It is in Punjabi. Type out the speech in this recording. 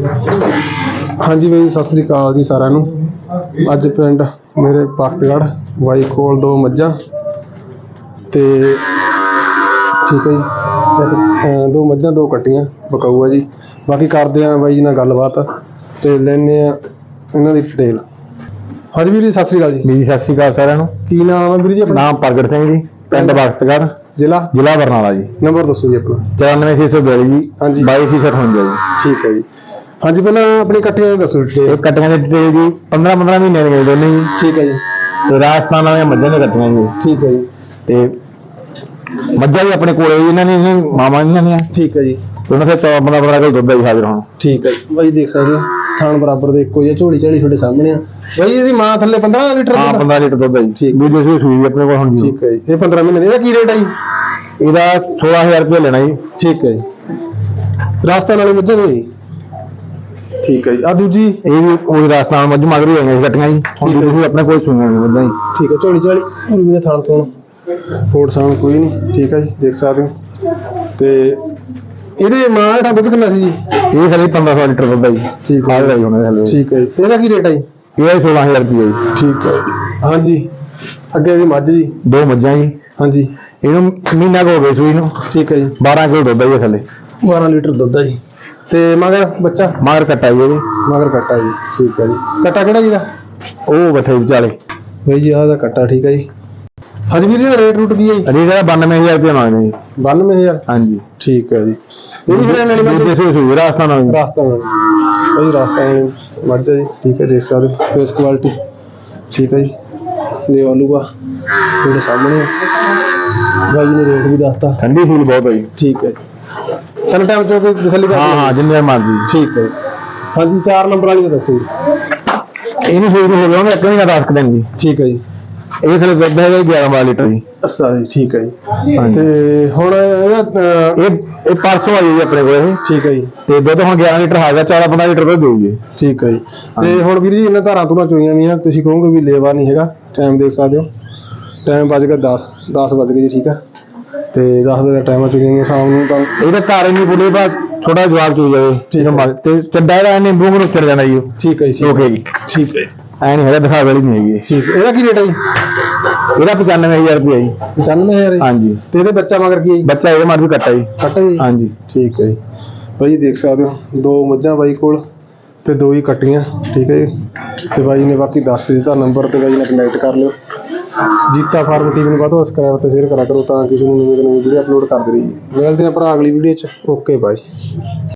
ਹਾਂਜੀ ਬਾਈ ਸਤਿ ਸ੍ਰੀ ਅਕਾਲ ਜੀ ਸਾਰਿਆਂ ਨੂੰ। ਅੱਜ ਪਿੰਡ ਮੇਰੇ ਪਾਕਗੜ ਵਾਈ ਕੋਲ ਦੋ ਮੱਝਾਂ ਤੇ ਠੀਕ ਹੈ ਜੀ ਦੋ ਮੱਝਾਂ ਦੋ ਕੱਟੀਆਂ ਬਕਾਊ ਆ ਜੀ। ਬਾਕੀ ਕਰਦੇ ਆ ਬਾਈ ਜੀ ਨਾਲ ਗੱਲਬਾਤ ਤੇ ਲੈਣੇ ਆ ਇਹਨਾਂ ਦੀ ਡਿਟੇਲ ਹਾਂਜੀ ਵੀਰ ਜੀ ਸਤਿ ਸ੍ਰੀ ਅਕਾਲ ਜੀ। ਜੀ ਸਤਿ ਸ਼੍ਰੀ ਅਕਾਲ ਸਾਰਿਆਂ ਨੂੰ। ਕੀ ਨਾਮ ਹੈ ਵੀਰ ਜੀ ਆਪਣਾ? ਨਾਮ ਪ੍ਰਗਟ ਸਿੰਘ ਜੀ ਪਿੰਡ ਬਖਤਗੜ੍ਹ ਜ਼ਿਲ੍ਹਾ? ਜ਼ਿਲ੍ਹਾ ਬਰਨਾਲਾ ਜੀ। ਨੰਬਰ ਦੱਸੋ ਜੀ ਆਪਣਾ। 94642 ਜੀ ਹਾਂਜੀ। 2258 ਜੀ। ਠੀਕ ਹੈ ਜੀ। ਹਾਂਜੀ ਪਹਿਲਾਂ ਆਪਣੀ ਕੱਟੀਆਂ ਦੀ ਦੱਸੋ ਇਹ ਡਿਟੇਲ ਕੱਟੀਆਂ ਦੇ ਡਿਟੇਲ ਜੀ 15 15 ਮਹੀਨੇ ਦੀਆਂ ਦੋਨੇ ਜੀ। ਠੀਕ ਹੈ ਜੀ। ਤੇ ਰਾਜਸਥਾਨ ਵਾਲੀਆਂ ਮੱਝਾਂ ਦੀਆਂ ਕੱਟੀਆਂ ਜੀ। ਠੀਕ ਹੈ ਜੀ। ਤੇ ਮੱਝਾਂ ਵੀ ਆਪਣੇ ਕੋਲੇ ਇਹਨਾਂ ਨੇ ਇਹਨਾਂ ਦੀਆਂ ਮਾਵਾਂ ਇਹਨਾਂ ਦੀਆਂ। ਠੀਕ ਹੈ ਜੀ। ਤੇ ਉਹਨਾਂ ਦੇ 14 15 15 ਕਿਲੋ ਦੁੱਧ ਜੀ ਹਾਜ਼ਰ ਹੁਣ। ਠੀਕ ਹੈ ਜੀ। ਬਾਈ ਦੇਖ ਸਕਦੇ ਹੋ ਥਾਣ ਬਰਾਬਰ ਦੇ ਇੱਕੋ ਜਿਹਾ ਝੋਲੀ ਝਾਲੀ ਤੁਹਾਡੇ ਸਾਹਮਣੇ ਆ। ਬਾਈ ਇਹਦੀ ਮਾਂ ਥੱਲੇ 15 ਲੀਟਰ ਹਾਂ ਦੁੱਧ ਆ? 15 ਲੀਟਰ ਦੁੱਧ ਆ ਜੀ। ਠੀਕ। ਦੂਜੀ ਸੂਈ ਸੂਈ ਆਪਣੇ ਕੋਲ ਹੁਣ ਜੀ ਠੀਕ ਹੈ ਜੀ। ਇਹ 15 ਮਹੀਨੇ ਦੀ ਇਹਦਾ ਕੀ ਰੇਟ ਆ ਜੀ? ਇਹਦਾ 16000 ਰੁਪਏ ਲੈਣਾ ਜੀ। ਠੀਕ ਹੈ ਜੀ। ਰਾਜਸਥਾਨ ਵਾਲੀ ਮੱਝਾਂ ਦੇ ਜੀ। ਠੀਕ ਹੈ ਜੀ। ਆ ਦੂਜੀ। ਇਹ ਵੀ ਉਹ ਰਾਜਸਥਾਨ ਮੱਝ ਮਗਰ ਹੀ ਹੋਈਆਂ ਜੀ ਕੱਟੀਆਂ ਜੀ। ਹੁਣ ਠੀਕ ਹੈ। ਦੂਜੀ ਆਪਣੇ ਕੋਲ ਸੂਈਆਂ ਨੇ ਮੱਝਾਂ ਜੀ ਠੀਕ ਹੈ ਝੋਲੀ ਝਾਲੀ। ਵੀ ਥਾਣ। ਤੋਂ ਫੋੜ ਸਾਣ ਕੋਈ ਨਹੀਂ। ਠੀਕ ਹੈ ਜੀ ਦੇਖ ਸਕਦੇ ਹੋ। ਤੇ ਇਹਦੇ ਮਾਂ ਦਾ ਦੁੱਧ ਕਿੰਨਾ ਸੀ ਜੀ? ਇਹ ਸਾਡੀ 1500 ਲੀਟਰ ਦੁੱਧ ਆ ਜੀ। ਠੀਕ ਹੈ। ਜੀ ਹੁਣ ਇਹ ਹਲੇ ਠੀਕ ਹੈ ਜੀ। ਇਹਦਾ ਕੀ ਰੇਟ ਆ ਜੀ? ਇਹ 16000 ਰੁਪਏ ਜੀ। ਠੀਕ ਹੈ। ਜੀ। ਹਾਂਜੀ। ਅੱਗੇ ਇਹਦੀ ਮੱਝ ਜੀ। ਦੋ ਮੱਝਾਂ ਜੀ। ਹਾਂਜੀ। ਇਹਨੂੰ ਮਹੀਨਾ ਕੁ ਹੋ ਗਿਆ ਸੂਈ ਨੂੰ। ਠੀਕ ਹੈ ਜੀ। 12 ਕਿਲੋ ਦੁੱਧ ਆ ਜੀ ਥੱਲੇ 12 ਲੀਟਰ ਦੁੱਧ ਆ ਜੀ। ਤੇ ਮਗਰ ਬੱਚਾ? ਮਗਰ ਕੱਟਾ ਜੀ ਇਹਦੇ ਮਗਰ ਕੱਟਾ ਜੀ ਠੀਕ ਹੈ ਜੀ। ਕੱਟਾ ਕਿਹੜਾ ਜੀ ਦਾ? ਉਹ ਬੱਠੇ ਵਿਚਾਲੇ। ਬਈ ਜੀ ਆਹ ਦਾ ਕੱਟਾ ਠੀਕ ਹੈ ਜੀ। ਹਾਂਜੀ ਵੀਰ ਜੀ ਦਾ ਰੇਟ ਰੂਟ ਕੀ ਹੈ ਜੀ? ਰੇਟ ਇਹਦਾ 92000 ਰੁਪਏ ਮੰਗਦੇ ਜੀ। 92000 ਹਾਂਜੀ। ਠੀਕ ਹੈ ਜੀ। ਇਹ ਵੀ ਵਾਲੀ ਮੱਝ ਦੂਜੇ ਸੂਈ ਸੂਈ ਰਾਜਸਥਾਨ ਵਾਲੀ। ਰਾਸਤਾ ਬਈ ਰਾਸਤਾ ਮੱਝ ਹੈ ਜੀ ਠੀਕ ਹੈ ਦੇਖ ਸਕਦੇ ਫੇਸ ਕੁਆਲਿਟੀ ਠੀਕ ਹੈ ਜੀ। ਨੇ ਆਲੂਗਾ ਤੁਹਾਡੇ ਸਾਹਮਣੇ। ਬਾਈ ਨੇ ਰੇਟ ਵੀ ਦੱਸਤਾ। ਠੰਡੀ ਫੂਲ ਬਹੁਤ ਹੈ ਜੀ। ਠੀਕ ਹੈ ਤਿੰਨ ਟਾਈਮ ਚੋਂ ਕੋਈ ਤਸੱਲੀ ਕਰ ਹਾਂ ਹਾਂ ਜਿੰਨੇ ਮਰਜ਼ੀ। ਠੀਕ ਹੈ। ਜੀ। ਹਾਂਜੀ ਚਾਰ ਨੰਬਰ ਵਾਲੀ ਦਾ ਦੱਸੋ ਇਹਨੂੰ ਸੂਈ ਨੂੰ ਹੋ ਗਿਆ ਉਹਨੇ ਇੱਕ ਮਹੀਨਾ ਦੱਸ ਦਿਨ ਜੀ ਠੀਕ ਹੈ ਜੀ। ਇਹ ਥੱਲੇ ਦੁੱਧ ਹੈਗਾ 11 12 ਲੀਟਰ ਜੀ ਅੱਛਾ ਜੀ ਠੀਕ ਹੈ ਜੀ। ਤੇ ਹੁਣ ਇਹਦਾ ਇਹ ਇਹ ਪਰਸੋਂ ਆਈ ਜੀ ਆਪਣੇ ਕੋਲ ਇਹ। ਠੀਕ ਹੈ ਜੀ। ਤੇ ਦੁੱਧ ਹੁਣ 11 ਲੀਟਰ ਗਿਆ 14 15 ਲੀਟਰ ਦੁੱਧ ਦੇਊਗੀ। ਠੀਕ ਹੈ ਜੀ। ਤੇ। ਹੁਣ ਵੀਰ ਜੀ ਇਹਨਾਂ ਧਾਰਾਂ ਤੋਂ ਚੋਈਆਂ ਵੀ ਆ। ਤੁਸੀਂ ਕਹੋਗੇ ਵੀ ਲੇਵਾ ਨਹੀਂ ਹੈਗਾ ਟਾਈਮ ਦੇਖ ਸਕਦੇ ਹੋ। ਟਾਈਮ ਵੱਜ ਗਿਆ 10 10 ਵੱਜ ਗਏ ਜੀ ਠੀਕ ਹੈ। ਤੇ 10 ਵਜੇ ਦਾ ਟਾਈਮ ਆ ਚੁੱਕੀਆਂ ਸ਼ਾਮ ਨੂੰ ਤਾਂ ਇਹਦਾ ਘਰ ਨਹੀਂ ਬੁੱਲੇ ਬਾ ਛੋਟਾ ਜਵਾਬ ਚੋਈ ਜਾਵੇ। ਠੀਕ ਹੈ। ਮਰ- ਤੇ ਚੱਡਾ ਇਹਦਾ ਨਿੰਬੂ ਨੂੰ ਚੜ ਜਾਂਦਾ ਜੀ ਠੀਕ ਹੈ ਜੀ ਸੋ ਕੇ ਜੀ। ਠੀਕ ਹੈ ਐ ਨਹੀਂ ਹੈਗਾ ਦਿਖਾ ਵਾਲੀ ਨਹੀਂ ਹੈਗੀ। ਠੀਕ। ਇਹਦਾ ਕੀ ਰੇਟ ਹੈ ਜੀ? ਇਹਦਾ 95000 ਰੁਪਏ ਜੀ। 95000 ਜੀ? ਹਾਂਜੀ। ਤੇ ਇਹਦੇ ਬੱਚਾ ਮਗਰ ਕੀ ਬੱਚਾ ਇਹਦੇ ਮਰ ਵੀ ਕੱਟਾ ਜੀ। ਕੱਟਾ ਜੀ? ਹਾਂਜੀ। ਠੀਕ ਹੈ ਜੀ। ਬਾਈ ਦੇਖ ਸਕਦੇ ਹੋ ਦੋ ਮੱਝਾਂ ਬਾਈ ਕੋਲ ਤੇ ਦੋ ਹੀ ਕੱਟੀਆਂ। ਠੀਕ ਹੈ ਜੀ। ਤੇ ਬਾਈ ਨੇ ਬਾਕੀ ਦੱਸ ਦਿੱਤਾ ਨੰਬਰ ਤੇ ਬਾਈ ਨਾਲ ਕਨੈਕਟ ਕਰ ਲਿਓ। ਜੀਤਾ ਫਾਰਮ ਟੀਵੀ ਨੂੰ ਵੱਧ ਤੋਂ ਵੱਧ ਸਬਸਕ੍ਰਾਈਬ ਤੇ ਸ਼ੇਅਰ ਕਰਾ ਕਰੋ ਤਾਂ ਕਿ ਤੁਹਾਨੂੰ ਨਵੀਂ ਤੋਂ ਨਵੀਂ ਵੀਡੀਓ ਅਪਲੋਡ ਕਰਦੇ ਰਹੀਏ। ਮਿਲਦੇ ਹਾਂ ਭਰਾ ਅਗਲੀ ਵੀਡੀਓ 'ਚ। ਓਕੇ ਬਾਈ